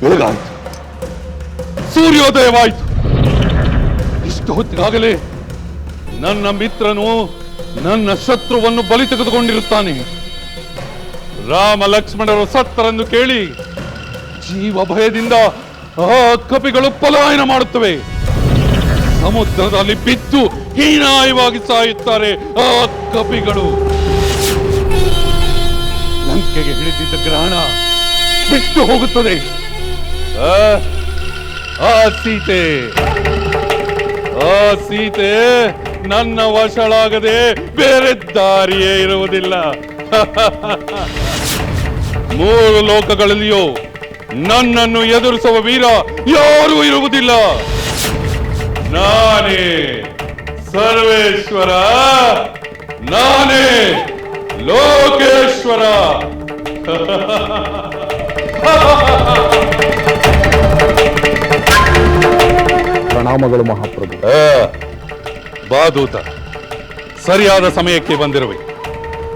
ಬೆಳಗಾಯಿತು ಸೂರ್ಯೋದಯವಾಯಿತು. ಇಷ್ಟು ಹೊತ್ತಿಗಾಗಲೇ ನನ್ನ ಮಿತ್ರನು ನನ್ನ ಶತ್ರುವನ್ನು ಬಲಿ ತೆಗೆದುಕೊಂಡಿರುತ್ತಾನೆ. ರಾಮ ಲಕ್ಷ್ಮಣರು ಸತ್ತರೆಂದು ಕೇಳಿ ಜೀವ ಭಯದಿಂದ ಆ ಕಪಿಗಳು ಪಲಾಯನ ಮಾಡುತ್ತವೆ. ಸಮುದ್ರದಲ್ಲಿ ಬಿದ್ದು ಹೀನಾಯವಾಗಿ ಸಾಯುತ್ತಾರೆ ಆ ಕಪಿಗಳು. ಲಂಕೆಗೆ ಹಿಡಿದಿದ್ದ ಗ್ರಹಣ ಬಿಟ್ಟು ಹೋಗುತ್ತದೆ. ಆ, ಸೀತೆ. ಆ ಸೀತೆ ನನ್ನ ವಶಳಾಗದೆ ಬೇರೆ ದಾರಿಯೇ ಇರುವುದಿಲ್ಲ. ಮೂರು ಲೋಕಗಳಲ್ಲಿಯೂ ನನ್ನನ್ನು ಎದುರಿಸುವ ವೀರ ಯಾರೂ ಇರುವುದಿಲ್ಲ. ನಾನೇ ಸರ್ವೇಶ್ವರ ನಾನೇ ಲೋಕೇಶ್ವರ. ಪ್ರಣಾಮಗಳು ಮಹಾಪ್ರಭು. ಆ, ಬಾದೂತ ಸರಿಯಾದ ಸಮಯಕ್ಕೆ ಬಂದಿರುವೆ.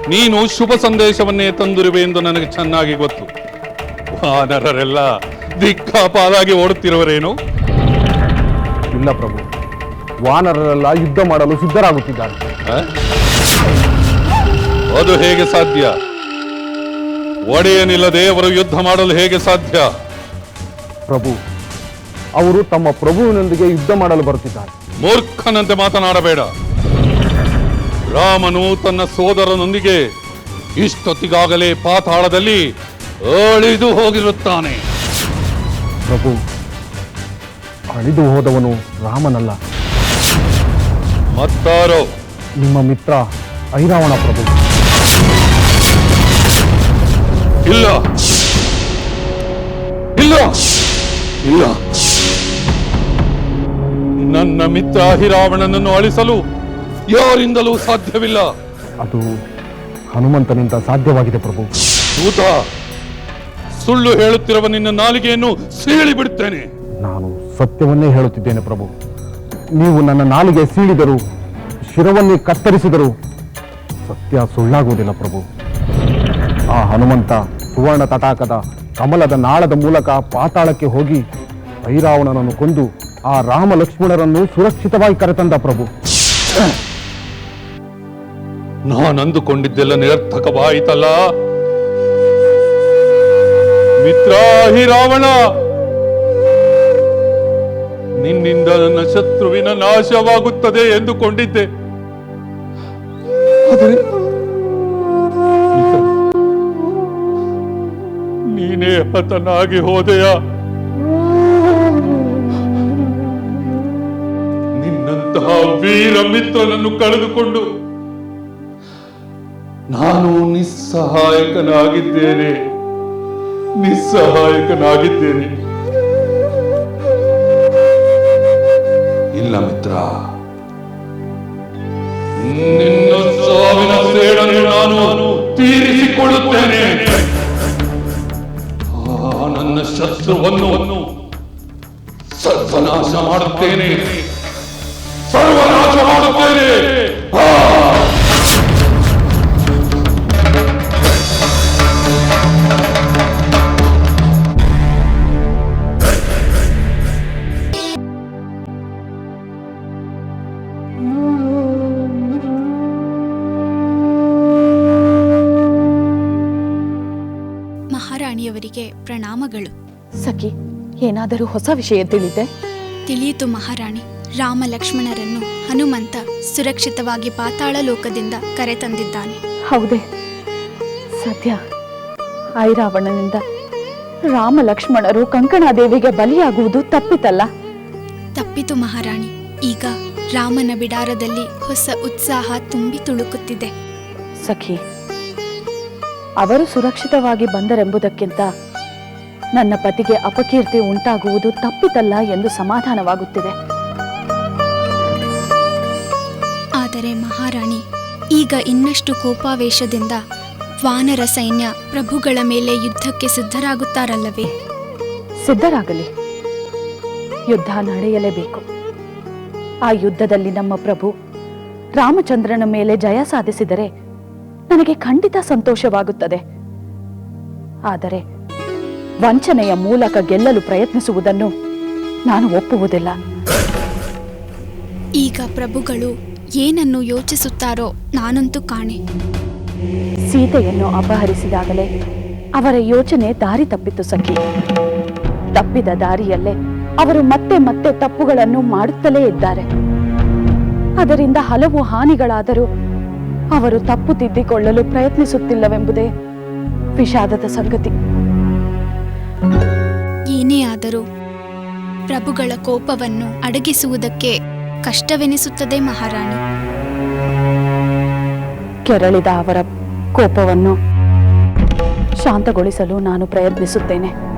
ನೀನು ಶುಭ ಸಂದೇಶವನ್ನೇ ತಂದಿರುವೆ ಎಂದು ನನಗೆ ಚೆನ್ನಾಗಿ ಗೊತ್ತು. ವಾನರರೆಲ್ಲ ದಿಕ್ಕಾಪಾಲಾಗಿ ಓಡುತ್ತಿರುವರೇನು? ಇಲ್ಲ ಪ್ರಭು ವಾನರರೆಲ್ಲ ಯುದ್ಧ ಮಾಡಲು ಸಿದ್ಧರಾಗುತ್ತಿದ್ದಾರೆ. ಆ? ಅದು ಹೇಗೆ ಸಾಧ್ಯ? ಒಡೆಯನಿಲ್ಲದೆ ಅವರು ಯುದ್ಧ ಮಾಡಲು ಹೇಗೆ ಸಾಧ್ಯ? ಪ್ರಭು ಅವರು ತಮ್ಮ ಪ್ರಭುವಿನೊಂದಿಗೆ ಯುದ್ಧ ಮಾಡಲು ಬರುತ್ತಿದ್ದಾರೆ. ಮೂರ್ಖನಂತೆ ಮಾತನಾಡಬೇಡ. ರಾಮನು ತನ್ನ ಸೋದರನೊಂದಿಗೆ ಇಷ್ಟೊತ್ತಿಗಾಗಲೇ ಪಾತಾಳದಲ್ಲಿ ಅಳಿದು ಹೋಗಿರುತ್ತಾನೆ. ಪ್ರಭು ಅಳಿದು ಹೋದವನು ರಾಮನಲ್ಲ. ಮತ್ತಾರೋ? ನಿಮ್ಮ ಮಿತ್ರ ಐರಾವಣ ಪ್ರಭು. ಇಲ್ಲ. ಇಲ್ಲ. ಇಲ್ಲ. ನನ್ನ ಮಿತ್ರ ಹಿರಾವಣನನ್ನು ಅಳಿಸಲು ಯಾರಿಂದಲೂ ಸಾಧ್ಯವಿಲ್ಲ. ಅದು ಹನುಮಂತನಿಂದ ಸಾಧ್ಯವಾಗಿದೆ ಪ್ರಭು. ದೂತ ಸುಳ್ಳು ಹೇಳುತ್ತಿರುವ ನಿನ್ನ ನಾಲಿಗೆಯನ್ನು ಸೀಳಿ ಬಿಡುತ್ತೇನೆ. ನಾನು ಸತ್ಯವನ್ನೇ ಹೇಳುತ್ತಿದ್ದೇನೆ ಪ್ರಭು. ನೀವು ನನ್ನ ನಾಲಿಗೆ ಸೀಳಿದರು ಶಿರವನ್ನೇ ಕತ್ತರಿಸಿದರು ಸತ್ಯ ಸುಳ್ಳಾಗುವುದಿಲ್ಲ ಪ್ರಭು. ಆ ಹನುಮಂತ ಸುವರ್ಣ ತಟಾಕದ ಕಮಲದ ನಾಳದ ಮೂಲಕ ಪಾತಾಳಕ್ಕೆ ಹೋಗಿ ಐರಾವಣನನ್ನು ಕೊಂದು ಆ ರಾಮ ಲಕ್ಷ್ಮಣರನ್ನು ಸುರಕ್ಷಿತವಾಗಿ ಕರೆತಂದ ಪ್ರಭು. ನಾನು ಅಂದುಕೊಂಡಿದ್ದೆಲ್ಲ ನಿರರ್ಥಕವಾಯಿತಲ್ಲ. ಮಿತ್ರ ಹಿರಾವಣ ನಿನ್ನಿಂದ ನನ್ನ ಶತ್ರುವಿನ ನಾಶವಾಗುತ್ತದೆ ಎಂದುಕೊಂಡಿದ್ದೆ. ನೀನೇ ಹತನಾಗಿ ಹೋದೆಯ? ನಿನ್ನಂತಹ ವೀರ ಮಿತ್ರನನ್ನು ಕಳೆದುಕೊಂಡು ನಾನು ನಿಸ್ಸಹಾಯಕನಾಗಿದ್ದೇನೆ. ನಿಸ್ಸಹಾಯಕನಾಗಿದ್ದೇನೆ. ಇಲ್ಲ ಮಿತ್ರ. ನಿನ್ನ ಸಾವಿನ ಸೇಡನ್ನು ನಾನು ತೀರಿಸಿಕೊಳ್ಳುತ್ತೇನೆ. ನನ್ನ ಶತ್ರುವನ್ನು ಸರ್ವನಾಶ ಮಾಡುತ್ತೇನೆ. ಮಹಾರಾಣಿಯವರಿಗೆ ಪ್ರಣಾಮಗಳು. ಸಖಿ ಏನಾದರೂ ಹೊಸ ವಿಷಯ ತಿಳಿದೆ ತಿಳಿಯಿತು ಮಹಾರಾಣಿ ರಾಮ ಲಕ್ಷ್ಮಣರನ್ನು ಹನುಮಂತ ಸುರಕ್ಷಿತವಾಗಿ ಪಾತಾಳ ಲೋಕದಿಂದ ಕರೆತಂದಿದ್ದಾನೆ. ಹೌದೇ. ಸದ್ಯ ಐರಾವಣನಿಂದ ರಾಮ ಲಕ್ಷ್ಮಣರು ಕಂಕಣಾದೇವಿಗೆ ಬಲಿಯಾಗುವುದು ತಪ್ಪಿತಲ್ಲ? ತಪ್ಪಿತು ಮಹಾರಾಣಿ ಈಗ ರಾಮನ ಬಿಡಾರದಲ್ಲಿ ಹೊಸ ಉತ್ಸಾಹ ತುಂಬಿ ತುಳುಕುತ್ತಿದೆ. ಸಖಿ ಅವರು ಸುರಕ್ಷಿತವಾಗಿ ಬಂದರೆಂಬುದಕ್ಕಿಂತ ನನ್ನ ಪತಿಗೆ ಅಪಕೀರ್ತಿ ಉಂಟಾಗುವುದು ತಪ್ಪಿತಲ್ಲ ಎಂದು ಸಮಾಧಾನವಾಗುತ್ತಿದೆ. ಆದರೆ ಮಹಾರಾಣಿ ಈಗ ಇನ್ನಷ್ಟು ಕೋಪಾವೇಶದಿಂದ ವಾನರ ಸೈನ್ಯ ಪ್ರಭುಗಳ ಮೇಲೆ ಯುದ್ಧಕ್ಕೆ ಸಿದ್ಧರಾಗುತ್ತಾರಲ್ಲವೇ? ಸಿದ್ಧರಾಗಲಿ. ಯುದ್ಧ ನಡೆಯಲೇಬೇಕು. ಆ ಯುದ್ಧದಲ್ಲಿ ನಮ್ಮ ಪ್ರಭು ರಾಮಚಂದ್ರನ ಮೇಲೆ ಜಯ ಸಾಧಿಸಿದರೆ ನನಗೆ ಖಂಡಿತ ಸಂತೋಷವಾಗುತ್ತದೆ. ಆದರೆ ವಂಚನೆಯ ಮೂಲಕ ಗೆಲ್ಲಲು ಪ್ರಯತ್ನಿಸುವುದನ್ನು ನಾನು ಒಪ್ಪುವುದಿಲ್ಲ. ಈಗ ಪ್ರಭುಗಳು ಏನನ್ನು ಯೋಚಿಸುತ್ತಾರೋ ನಾನಂತೂ ಕಾಣೆ. ಸೀತೆಯನ್ನು ಅಪಹರಿಸಿದಾಗಲೇ ಅವರ ಯೋಚನೆ ದಾರಿ ತಪ್ಪಿತು ಸಖಿ. ತಪ್ಪಿದ ದಾರಿಯಲ್ಲೇ ಅವರು ಮತ್ತೆ ಮತ್ತೆ ತಪ್ಪುಗಳನ್ನು ಮಾಡುತ್ತಲೇ ಇದ್ದಾರೆ. ಅದರಿಂದ ಹಲವು ಹಾನಿಗಳಾದರೂ ಅವರು ತಪ್ಪು ತಿದ್ದಿಕೊಳ್ಳಲು ಪ್ರಯತ್ನಿಸುತ್ತಿಲ್ಲವೆಂಬುದೇ ವಿಷಾದದ ಸಂಗತಿ. ಏನೇ ಆದರೂ ಪ್ರಭುಗಳ ಕೋಪವನ್ನು ಅಡಗಿಸುವುದಕ್ಕೆ ಕಷ್ಟವೆನಿಸುತ್ತದೆ ಮಹಾರಾಣಿ. ಕೆರಳಿದ ಅವರ ಕೋಪವನ್ನು ಶಾಂತಗೊಳಿಸಲು ನಾನು ಪ್ರಯತ್ನಿಸುತ್ತೇನೆ.